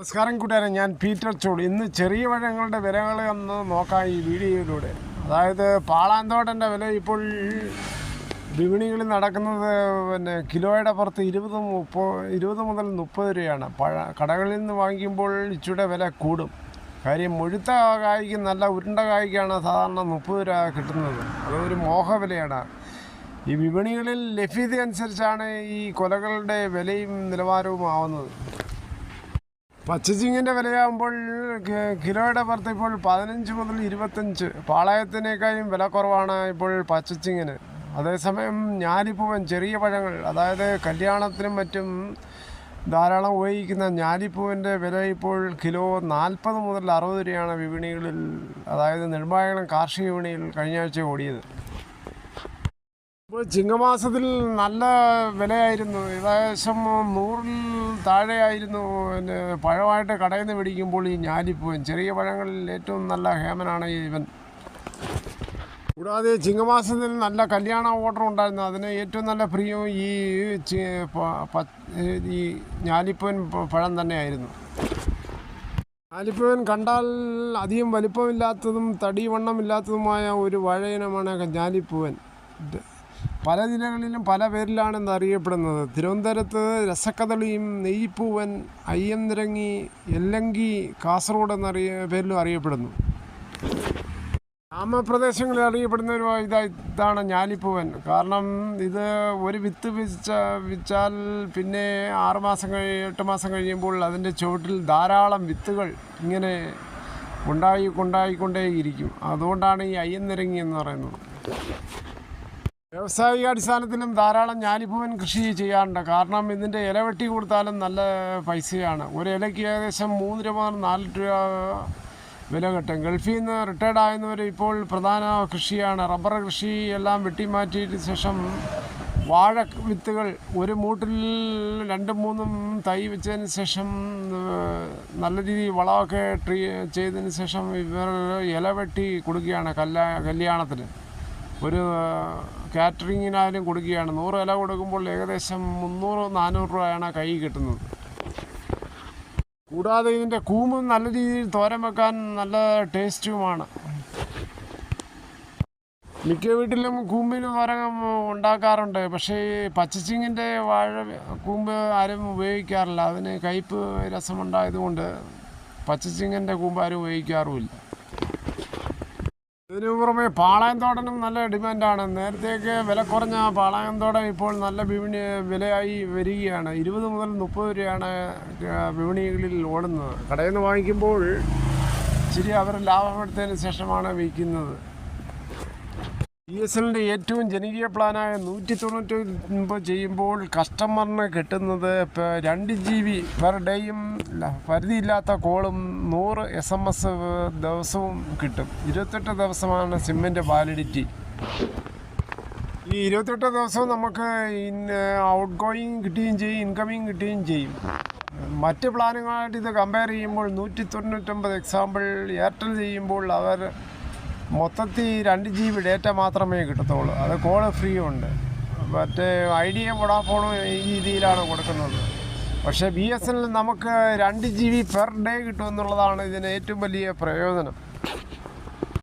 നമസ്കാരം കൂട്ടുകാരെ ഞാൻ പീറ്റർ ചൂട്. ഇന്ന് ചെറിയ പഴങ്ങളുടെ വിലകൾ ഒന്ന് നോക്കാം ഈ വീഡിയോയിലൂടെ. അതായത് പാളാന്തോട്ടന്റെ വില ഇപ്പോൾ വിപണികളിൽ നടക്കുന്നത് പിന്നെ കിലോയുടെ പുറത്ത് ഇരുപത് മുപ്പത് ഇരുപത് മുതൽ മുപ്പത് രൂപയാണ്. പഴ കടകളിൽ നിന്ന് വാങ്ങിക്കുമ്പോൾ ഇച്ചിയുടെ വില കൂടും. കാര്യം മുഴുത്ത കായ്ക്ക് നല്ല ഉരുണ്ട കായ്ക്കാണ് സാധാരണ മുപ്പത് രൂപ കിട്ടുന്നത്. അതൊരു മോഹവിലയാണ് ഈ വിപണികളിൽ ലഭ്യത അനുസരിച്ചാണ് ഈ കൊലകളുടെ വിലയും നിലവാരവും ആവുന്നത് പച്ചച്ചിങ്ങിന്റെ വിലയാകുമ്പോൾ കിലോയുടെ പുറത്ത് ഇപ്പോൾ പതിനഞ്ച് മുതൽ ഇരുപത്തഞ്ച്. പാളയത്തിനേക്കാളും വില കുറവാണ് ഇപ്പോൾ പച്ചച്ചിങ്ങിന്. അതേസമയം ഞാലിപ്പൂവൻ ചെറിയ പഴങ്ങൾ അതായത് കല്യാണത്തിനും മറ്റും ധാരാളം ഉപയോഗിക്കുന്ന ഞാലിപ്പൂവിന്റെ വില ഇപ്പോൾ കിലോ നാൽപ്പത് മുതൽ അറുപത് രൂപയാണ് വിപണികളിൽ അതായത് നെടുമ്പായകുളം കാർഷിക വിപണിയിൽ കഴിഞ്ഞ ആഴ്ച ഓടിയത്. ഇപ്പോൾ ചിങ്ങമാസത്തിൽ നല്ല വിലയായിരുന്നു. ഏകദേശം നൂറിൽ താഴെയായിരുന്നു. പിന്നെ പഴമായിട്ട് കടയിൽ നിന്ന് മേടിക്കുമ്പോൾ ഈ ഞാലിപ്പൂവൻ ചെറിയ പഴങ്ങളിൽ ഏറ്റവും നല്ല ഹേമനാണ് ഇവൻ. കൂടാതെ ചിങ്ങമാസത്തിൽ നല്ല കല്യാണ ഓർഡർ ഉണ്ടായിരുന്നു. അതിന് ഏറ്റവും നല്ല പ്രിയം ഈ ഈ ഞാലിപ്പൂവൻ പഴം തന്നെയായിരുന്നു. ഞാലിപ്പൂവൻ കണ്ടാൽ അധികം വലിപ്പമില്ലാത്തതും തടി വണ്ണമില്ലാത്തതുമായ ഒരു വാഴയിനമാണ് ഞാലിപ്പൂവൻ. പല ജില്ലകളിലും പല പേരിലാണെന്ന് അറിയപ്പെടുന്നത്. തിരുവനന്തപുരത്ത് രസക്കദളിയും നെയ്പ്പൂവൻ അയ്യന്തിരങ്ങി എല്ലങ്കി കാസർഗോഡ് എന്നറിയ പേരിലും അറിയപ്പെടുന്നു. ഗ്രാമപ്രദേശങ്ങളിൽ അറിയപ്പെടുന്ന ഒരു ഇതാ ഇതാണ് ഞാലിപ്പൂവൻ. കാരണം ഇത് ഒരു വിത്ത് വിച്ച വിച്ചാൽ പിന്നെ ആറ് മാസം കഴി എട്ട് മാസം കഴിയുമ്പോൾ അതിന്റെ ചുവട്ടിൽ ധാരാളം വിത്തുകൾ ഇങ്ങനെ ഉണ്ടായി കൊണ്ടായിക്കൊണ്ടേയിരിക്കും. അതുകൊണ്ടാണ് ഈ അയ്യന്നിരങ്ങി എന്ന് പറയുന്നത്. വ്യാവസായിക അടിസ്ഥാനത്തിലും ധാരാളം ഞാലിപ്പൂവൻ കൃഷി ചെയ്യാറുണ്ട്. കാരണം ഇതിന്റെ ഇല വെട്ടി കൊടുത്താലും നല്ല പൈസയാണ്. ഒരു ഇലയ്ക്ക് ഏകദേശം മൂന്ന് രൂപ നാല് രൂപ വില കിട്ടും. ഗൾഫിൽ നിന്ന് റിട്ടയർഡ് ആയിരുന്നവർ ഇപ്പോൾ പ്രധാന കൃഷിയാണ്. റബ്ബർ കൃഷി എല്ലാം വെട്ടിമാറ്റിയതിന് ശേഷം വാഴ വിത്തുകൾ ഒരു മൂട്ടിൽ രണ്ടും മൂന്നും തൈ വെച്ചതിന് ശേഷം നല്ല രീതിയിൽ വളമൊക്കെ ട്രീ ചെയ്തതിന് ശേഷം ഇവർ ഇല വെട്ടി കൊടുക്കുകയാണ് കല്യാ കല്യാണത്തിന്. ഒരു കാറ്ററിങ്ങിനായാലും കൊടുക്കുകയാണ്. നൂറ് ഇല കൊടുക്കുമ്പോൾ ഏകദേശം മുന്നൂറ് നാനൂറ് രൂപയാണ് കൈ കിട്ടുന്നത്. കൂടാതെ ഇതിന്റെ കൂമ്പും നല്ല രീതിയിൽ തോരൻ വെക്കാൻ നല്ല ടേസ്റ്റുമാണ്. മിക്ക വീട്ടിലും കൂമ്പിന് തോരം ഉണ്ടാക്കാറുണ്ട്. പക്ഷേ പച്ചച്ചിങ്ങിന്റെ വാഴ കൂമ്പ് ആരും ഉപയോഗിക്കാറില്ല. അതിന് കയ്പ് രസമുണ്ടായതുകൊണ്ട് പച്ചച്ചിങ്ങിന്റെ കൂമ്പ് ആരും ഉപയോഗിക്കാറുമില്ല. ഇതിനു പുറമെ പാളയംതോടനും നല്ല ഡിമാൻഡാണ്. നേരത്തെയൊക്കെ വില കുറഞ്ഞ പാളയംതോടൻ ഇപ്പോൾ നല്ല വിപണി വിലയായി വരികയാണ്. ഇരുപത് മുതൽ മുപ്പത് രൂപയാണ് വിപണികളിൽ ഓടുന്നത്. കടയിൽ നിന്ന് വാങ്ങിക്കുമ്പോൾ ശരി അവർ ലാഭമെടുത്തതിന് ശേഷമാണ് വിൽക്കുന്നത്. ബി എസ് എല്ലിന്റെ ഏറ്റവും ജനകീയ പ്ലാനായ നൂറ്റി തൊണ്ണൂറ്റി ഒൻപത് ചെയ്യുമ്പോൾ കസ്റ്റമറിന് കിട്ടുന്നത് ഇപ്പോൾ രണ്ട് ജി ബി പെർ ഡേയും പരിധിയില്ലാത്ത കോളും നൂറ് എസ് എം എസ് ദിവസവും കിട്ടും. ഇരുപത്തെട്ട് ദിവസമാണ് സിമ്മിന്റെ വാലിഡിറ്റി ഈ ഇരുപത്തെട്ട് ദിവസവും നമുക്ക് ഔട്ട് ഗോയിങ് കിട്ടുകയും ചെയ്യും ഇൻകമിങ് കിട്ടുകയും ചെയ്യും. മറ്റ് പ്ലാനുകളായിട്ട് ഇത് കമ്പയർ ചെയ്യുമ്പോൾ നൂറ്റി തൊണ്ണൂറ്റൊമ്പത് എക്സാമ്പിൾ എയർടെൽ ചെയ്യുമ്പോൾ അവർ മൊത്തത്തിൽ രണ്ട് ജി ബി ഡേറ്റ മാത്രമേ കിട്ടത്തുള്ളൂ. അത് കോൾ ഫ്രീ ഉണ്ട്. മറ്റേ ഐഡിയ വൊഡാഫോണും ഈ രീതിയിലാണ് കൊടുക്കുന്നത്. പക്ഷേ ബി എസ് എൻ എൽ നമുക്ക് രണ്ട് ജി ബി പെർ ഡേ കിട്ടുമെന്നുള്ളതാണ് ഇതിന് ഏറ്റവും വലിയ പ്രയോജനം.